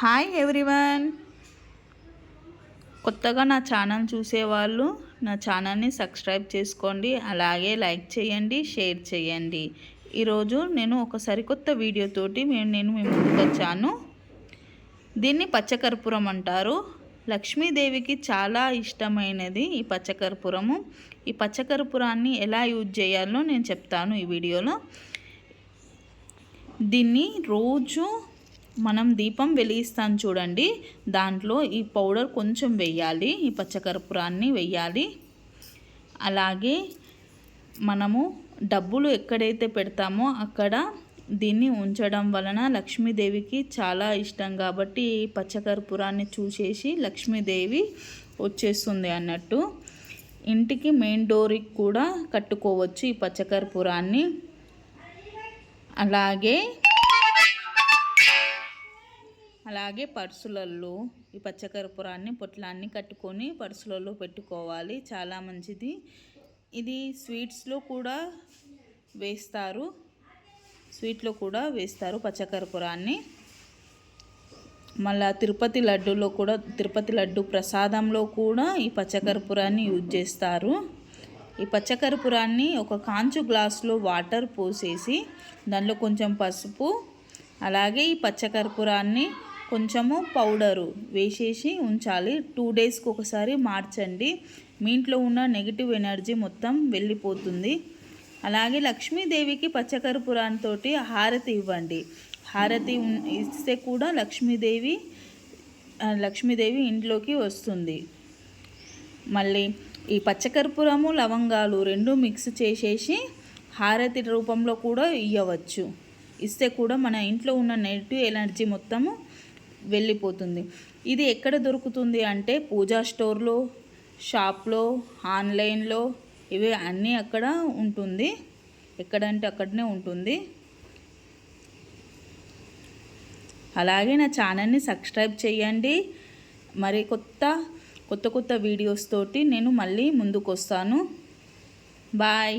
Hi everyone కొత్తగా నా channel చూసేవాళ్ళు నా ఛానల్ని సబ్స్క్రైబ్ చేసుకోండి అలాగే లైక్ చేయండి షేర్ చేయండి. ఈరోజు నేను ఒక సరికొత్త వీడియోతోటి మేము నేను మీ ముందుకు వచ్చాను. దీన్ని పచ్చకర్పూరం అంటారు. లక్ష్మీదేవికి చాలా ఇష్టమైనది ఈ పచ్చకర్పూరము. ఈ పచ్చకర్పూరాన్ని ఎలా యూజ్ చేయాలో నేను చెప్తాను ఈ వీడియోలో. దీన్ని రోజు మనం దీపం వెలిగిస్తాం చూడండి. దాంట్లో ఈ పౌడర్ కొంచెం వెయ్యాలి. ఈ పచ్చకర్పూరాన్ని వెయ్యాలి. అలాగే మనము డబ్బులు ఎక్కడైతే పెడతామో అక్కడ దీన్ని ఉంచడం వలన లక్ష్మీదేవికి చాలా ఇష్టం కాబట్టి ఈ పచ్చకర్పూరాన్ని చూసేసి లక్ష్మీదేవి వచ్చేస్తుంది అన్నట్టు. ఇంటికి మెయిన్ డోర్కి కూడా కట్టుకోవచ్చు ఈ పచ్చకర్పూరాన్ని. అలాగే అలాగే పర్సులలో ఈ పచ్చకర్పూరాన్ని పొట్లాన్ని కట్టుకొని పర్సులలో పెట్టుకోవాలి. చాలా మంచిది. ఇది స్వీట్స్లో కూడా వేస్తారు. స్వీట్లో కూడా వేస్తారు పచ్చకర్పూరాన్ని మళ్ళా తిరుపతి లడ్డూలో కూడా తిరుపతి లడ్డు ప్రసాదంలో కూడా ఈ పచ్చకర్పూరాన్ని యూజ్ చేస్తారు. ఈ పచ్చకర్పూరాన్ని ఒక కాంచు గ్లాసులో వాటర్ పోసేసి దానిలో కొంచెం పసుపు అలాగే ఈ పచ్చకర్పూరాన్ని కొంచెము పౌడరు వేసేసి ఉంచాలి. టూ డేస్కి ఒకసారి మార్చండి. మీ ఇంట్లో ఉన్న నెగిటివ్ ఎనర్జీ మొత్తం వెళ్ళిపోతుంది. అలాగే లక్ష్మీదేవికి పచ్చకర్పూరంతో హారతి ఇవ్వండి. హారతి ఇస్తే కూడా లక్ష్మీదేవి లక్ష్మీదేవి ఇంట్లోకి వస్తుంది. మళ్ళీ ఈ పచ్చకర్పూరము లవంగాలు రెండు మిక్స్ చేసేసి హారతి రూపంలో కూడా ఇవ్వవచ్చు ఇస్తే కూడా మన ఇంట్లో ఉన్న నెగిటివ్ ఎనర్జీ మొత్తము వెళ్ళిపోతుంది. ఇది ఎక్కడ దొరుకుతుంది అంటే పూజా స్టోర్లో షాప్లో ఆన్లైన్లో ఇవి అన్నీ అక్కడ ఉంటుంది. ఎక్కడంటే అక్కడనే ఉంటుంది. అలాగే నా ఛానల్ని సబ్స్క్రైబ్ చేయండి. మరి కొత్త కొత్త కొత్త వీడియోస్ తోటి నేను మళ్ళీ ముందుకు వస్తాను బాయ్.